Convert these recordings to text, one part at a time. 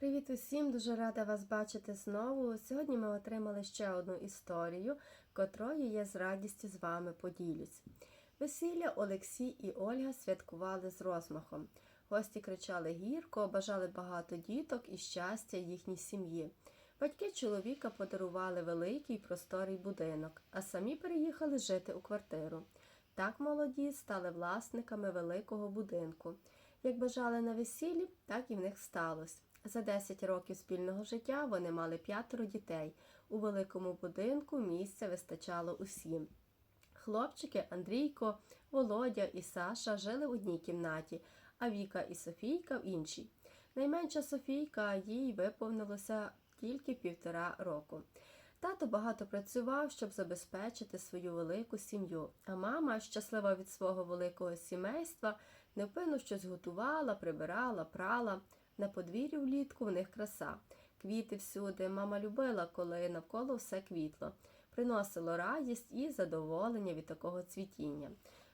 Привіт усім! Дуже рада вас бачити знову. Сьогодні ми отримали ще одну історію, котрою я з радістю з вами поділюсь. Весілля Олексій і Ольга святкували з розмахом. Гості кричали гірко, бажали багато діток і щастя їхній сім'ї. Батьки чоловіка подарували великий просторий будинок, а самі переїхали жити у квартиру. Так молоді стали власниками великого будинку. Як бажали на весіллі, так і в них сталося. За 10 років спільного життя вони мали п'ятеро дітей. У великому будинку місця вистачало усім. Хлопчики Андрійко, Володя і Саша жили в одній кімнаті, а Віка і Софійка в іншій. Найменша Софійка їй виповнилося тільки півтора року. Тато багато працював, щоб забезпечити свою велику сім'ю, а мама, щаслива від свого великого сімейства, невпинно щось готувала, прибирала, прала. На подвір'ї влітку в них краса. Квіти всюди. Мама любила, коли навколо все квітло. Приносило радість і задоволення від такого цвітіння.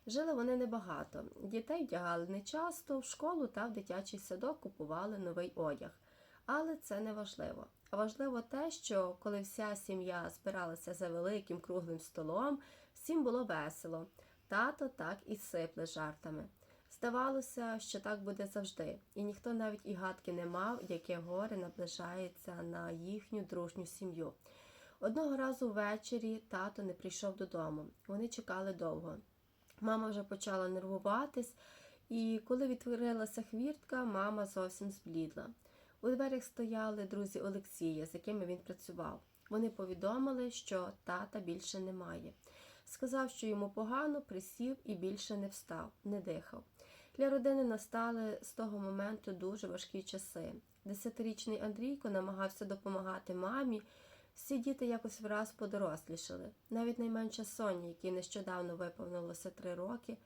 Жили вони небагато. Дітей вдягали нечасто, в школу та в дитячий садок купували новий одяг. Але це не важливо. А важливо те, що коли вся сім'я збиралася за великим круглим столом, всім було весело. Тато так і сипле жартами. Здавалося, що так буде завжди, і ніхто навіть і гадки не мав, яке горе наближається на їхню дружню сім'ю. Одного разу ввечері тато не прийшов додому. Вони чекали довго. Мама вже почала нервуватись, і коли відтворилася хвіртка, мама зовсім зблідла. У дверях стояли друзі Олексія, з якими він працював. Вони повідомили, що тата більше немає. Сказав, що йому погано, присів і більше не встав, не дихав. Для родини настали з того моменту дуже важкі часи. Десятирічний Андрійко намагався допомагати мамі. Всі діти якось враз подорослішали. Навіть найменша Соня, якій нещодавно виповнилося три роки,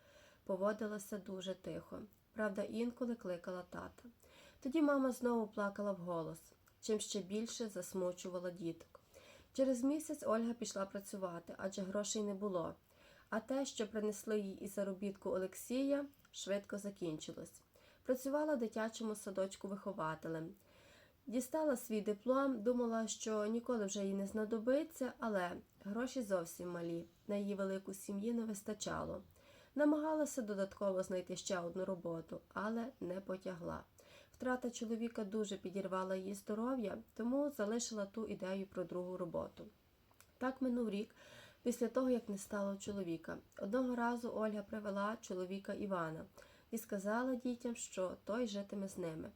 поводилася дуже тихо. Правда, інколи кликала тата. Тоді мама знову плакала вголос, чим ще більше засмучувала діток. Через місяць Ольга пішла працювати, адже грошей не було. А те, що принесли їй із заробітку Олексія, швидко закінчилось. Працювала в дитячому садочку вихователем. Дістала свій диплом, думала, що ніколи вже їй не знадобиться, але гроші зовсім малі, на її велику сім'ї не вистачало. Намагалася додатково знайти ще одну роботу, але не потягла. Втрата чоловіка дуже підірвала її здоров'я, тому залишила ту ідею про другу роботу. Так минув рік після того, як не стало чоловіка. Одного разу Ольга привела чоловіка Івана і сказала дітям, що той житиме з ними.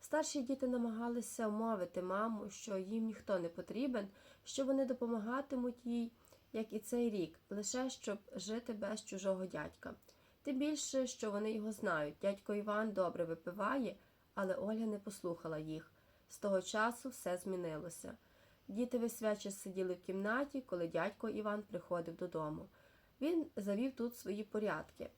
Старші діти намагалися вмовити маму, що їм ніхто не потрібен, що вони допомагатимуть їй, як і цей рік, лише щоб жити без чужого дядька. Тим більше, що вони його знають. Дядько Іван добре випиває, але Ольга не послухала їх. З того часу все змінилося. Діти весь сиділи в кімнаті, коли дядько Іван приходив додому. Він завів тут свої порядки.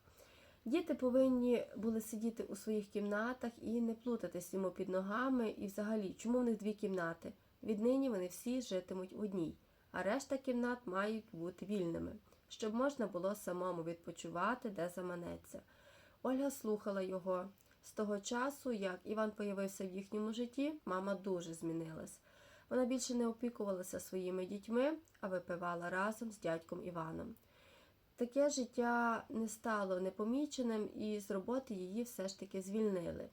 Діти повинні були сидіти у своїх кімнатах і не плутатись йому під ногами, і взагалі, чому в них дві кімнати? Віднині вони всі житимуть в одній, а решта кімнат мають бути вільними, щоб можна було самому відпочивати, де заманеться. Ольга слухала його. З того часу, як Іван появився в їхньому житті, мама дуже змінилась. Вона більше не опікувалася своїми дітьми, а випивала разом з дядьком Іваном. Таке життя не стало непоміченим, і з роботи її все ж таки звільнили.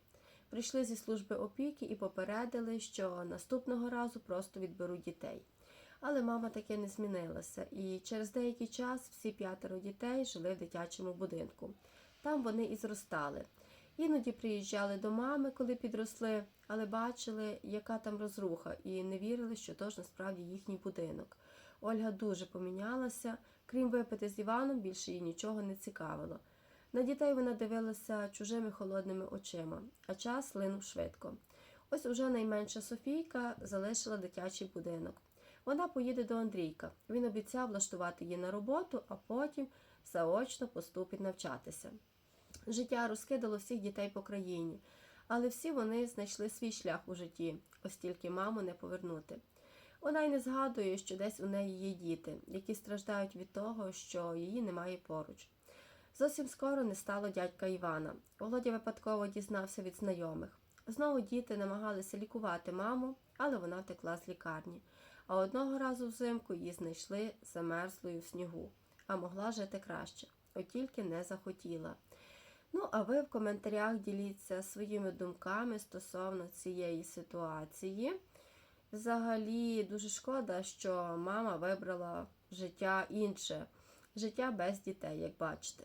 Прийшли зі служби опіки і попередили, що наступного разу просто відберуть дітей. Але мама таке не змінилася, і через деякий час всі п'ятеро дітей жили в дитячому будинку. Там вони і зростали. Іноді приїжджали до мами, коли підросли, але бачили, яка там розруха, і не вірили, що то ж насправді їхній будинок. Ольга дуже помінялася, крім випити з Іваном, більше їй нічого не цікавило. На дітей вона дивилася чужими холодними очима, а час линув швидко. Ось уже найменша Софійка залишила дитячий будинок. Вона поїде до Андрійка. Він обіцяв влаштувати її на роботу, а потім заочно поступить навчатися. Життя розкидало всіх дітей по країні, але всі вони знайшли свій шлях у житті, ось тільки маму не повернути. Вона й не згадує, що десь у неї є діти, які страждають від того, що її немає поруч. Зовсім скоро не стало дядька Івана. Володя випадково дізнався від знайомих. Знову діти намагалися лікувати маму, але вона втекла з лікарні. А одного разу взимку її знайшли замерзлою в снігу, а могла жити краще, от тільки не захотіла. Ну, а ви в коментарях діліться своїми думками стосовно цієї ситуації. Взагалі, дуже шкода, що мама вибрала життя інше, життя без дітей, як бачите.